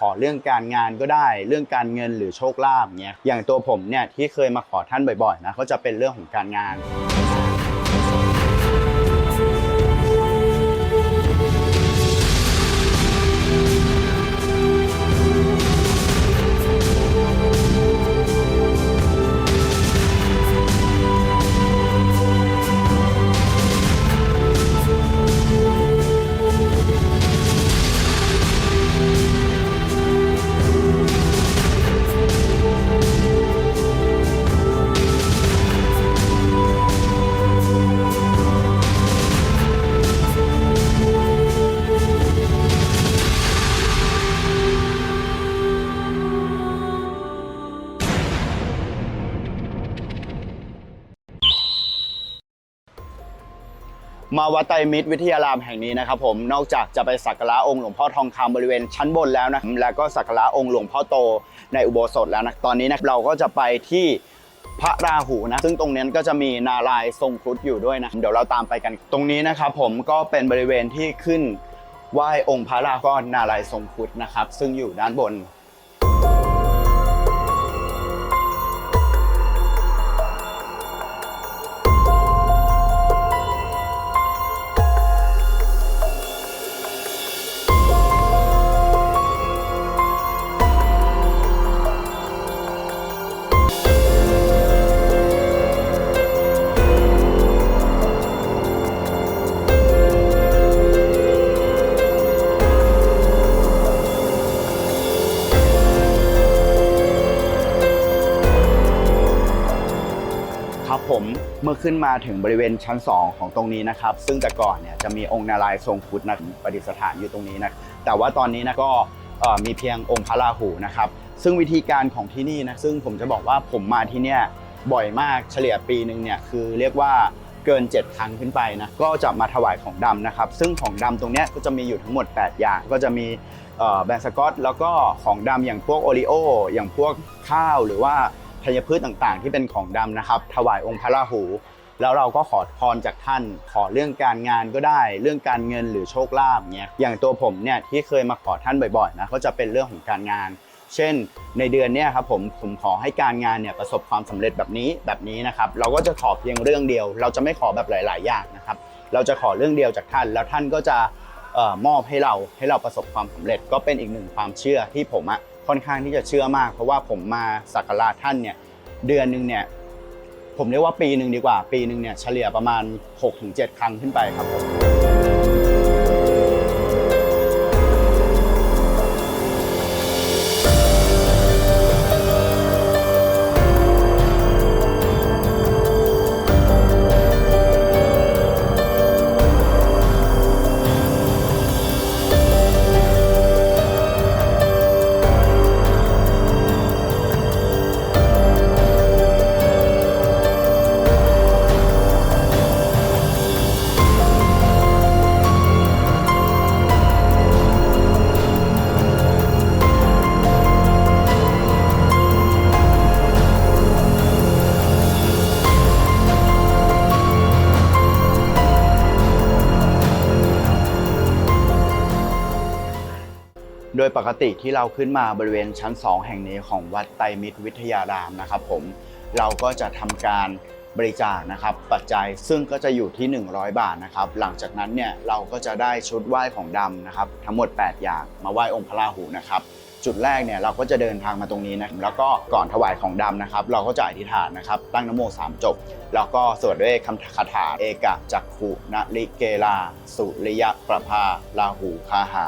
ขอเรื่องการงานก็ได้ เรื่องการเงินหรือโชคลาภเงี้ยอย่างตัวผมเนี่ยที่เคยมาขอท่านบ่อยๆนะก็จะเป็นเรื่องของการงาน มาวัดไตรมิตรวิทยารามแห่งนี้นะครับผมนอกจากจะไปสักการะองค์หลวงพ่อทองคำบริเวณชั้นบนแล้วนะแล้วก็สักการะองค์หลวงพ่อโตในอุโบสถแล้วนะตอนนี้นะเราก็จะไปที่พระราหูนะซึ่งตรงนั้ก็จะมีนารายทรงครุฑอยู่ด้วยนะเดี๋ยวเราตามไปกัน ตรงนี้นะครับผมก็เป็นบริเวณที่ขึ้นไหว้องค์พระราก็นารายทรงครุฑนะครับซึ่งอยู่ด้านบน ผมเมื่อขึ้นมาถึงบริเวณชั้น 2 ของตรงนี้นะครับ ซึ่งแต่ก่อนเนี่ยจะมีองค์นารายณ์ทรงครุฑนะประดิษฐานอยู่ตรงนี้นะแต่ว่าตอนนี้นะก็มีเพียงองค์พระราหูนะครับ ซึ่งวิธีการของที่นี่นะซึ่งผมจะบอกว่าผมมาที่เนี่ยบ่อยมากเฉลี่ยปีหนึ่งเนี่ยคือเรียกว่าเกิน 7 ครั้งขึ้นไปนะก็จะมาถวายของดำนะครับ ซึ่งของดำตรงเนี้ยก็จะมีอยู่ทั้งหมด 8 อย่าง ก็จะมีเอ่อแบนด์สกอตแล้วก็ของดำอย่างพวกโอริโออย่างพวกข้าวหรือว่า ธัญพืชต่างๆ ที่เป็นของดำนะครับ ถวายองค์พระราหู แล้วเราก็ขอพรจากท่าน ขอเรื่องการงานก็ได้ เรื่องการเงินหรือโชคลาภเงี้ยอย่างตัวผมเนี่ยที่เคยมาขอท่านบ่อยๆนะก็จะเป็นเรื่องของการงาน เช่น ในเดือนเนี้ยครับผมผมขอให้การงานเนี่ยประสบความสำเร็จแบบนี้แบบนี้นะครับ เราก็จะขอเพียงเรื่องเดียว เราจะไม่ขอแบบหลาย ๆ อย่างนะครับ เราจะขอเรื่องเดียวจากท่าน แล้วท่านก็จะเอ่อมอบให้เราให้เราประสบความสำเร็จก็เป็นอีกหนึ่งความเชื่อที่ผมอะ ค่อนข้างที่จะเชื่อมาก เพราะว่าผมมาสักการะท่านเนี่ยเดือนหนึ่งเนี่ยผมเรียกว่าปีหนึ่งดีกว่า ปีหนึ่งเนี่ยเฉลี่ยประมาณ 6-7 ครั้งขึ้นไปครับผม ดยปกติที่เราขึ้นมาบริเวณชั้น 2 แห่งนี้ของวัดไตรมิตรวิทยารามนะครับผมเราก็จะทำการบริจาคนะครับปัจจัยซึ่งก็จะอยู่ที่ 100 บาทนะครับหลังจากนั้นเนี่ยเราก็จะได้ชุดไหว้ของดำนะครับทั้งหมด 8 อย่างมาไหว้องค์พระราหูนะครับจุดแรกเนี่ยเราก็จะเดินทางมาตรงนี้นะแล้วก็ก่อนถวายของดำนะครับ เราก็จะอธิษฐานนะครับ ตั้งนโมสามจบ แล้วก็สวดด้วยคำคาถาเอกะจักขุนลิเกลา สุริยะประภาลาหูคาหา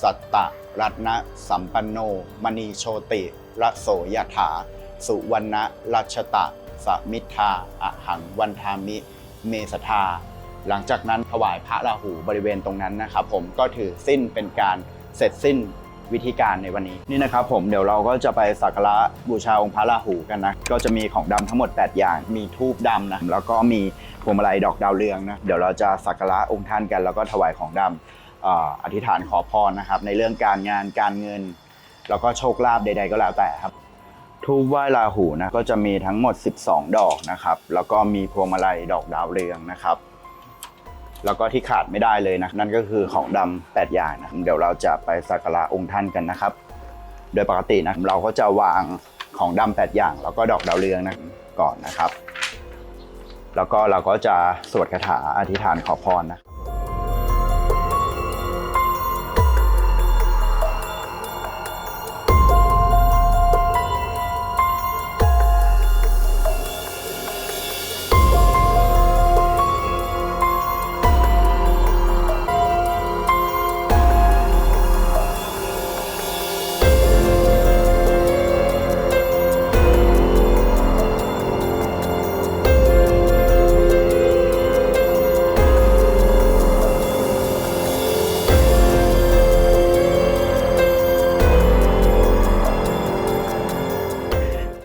สัตตะรัตนสัมปันโน มณีโชติระโสยถา สุวรรณรัชตะ สมิทธาอะหังวันทามิ เมสทา หลังจากนั้นถวายพระราหูบริเวณตรงนั้นนะครับผมก็ถือสิ้นเป็นการเสร็จสิ้นวิธีการในวันนี้นี่นะครับผมเดี๋ยวเราก็จะไปสักการะบูชาองค์พระราหูกันนะก็จะมีของดำทั้งหมด 8 อย่าง มีทูบดำนะแล้วก็มีพวงมาลัยดอกดาวเรืองนะเดี๋ยวเราจะสักการะองค์ท่านกันแล้วก็ถวายของดำเอธิษฐานขอพรนะครับ ในเรื่องการงานการเงิน แล้วก็โชคลาภใด ๆ ก็แล้วแต่ครับทูบไหว้ราหูนะก็จะมีทั้งหมด 12 ดอกนะครับ แล้วก็มีพวงมาลัยดอกดาวเรืองนะครับ แล้วก็ที่ขาดไม่ได้เลยนะนั่นก็คือของดำ8อย่างนะเดี๋ยวเราจะไปสักการะองค์ท่านกันนะครับ โดยปกตินะเราก็จะวางของดำแปดอย่าง แล้วก็ดอกดาวเรืองนะก่อนนะครับ แล้วก็เราก็จะสวดคาถาอธิษฐานขอพรนะ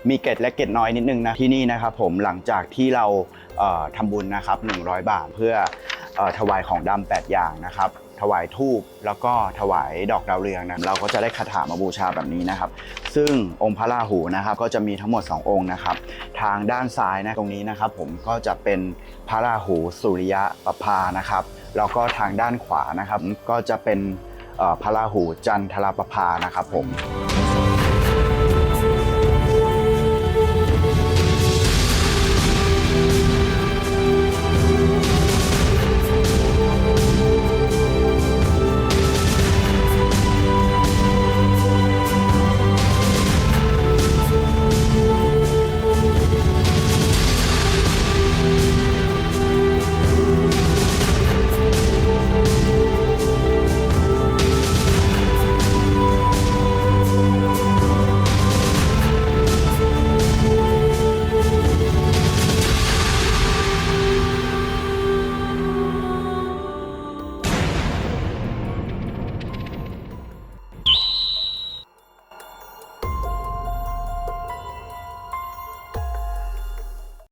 มีเกร็ดและเกร็ดน้อยนิดนึงนะที่นี่นะครับผมหลังจากที่เราเอ่อทำบุญนะครับ100 บาทเพื่ออถวายของดำ8อย่างนะครับถวายทูบแล้วก็ถวายดอกดาวเรืองนะเราก็จะได้คาถามาบูชาแบบนี้นะครับ ซึ่งองค์พระราหูนะครับก็จะมีทั้งหมด 2 องค์นะครับ ทางด้านซ้ายนะตรงนี้นะครับ ผมก็จะเป็นพระราหูสุริยะปภานะครับแล้วก็ทางด้านขวานะครับก็จะเป็นพระราหูจันทรปภานะครับผม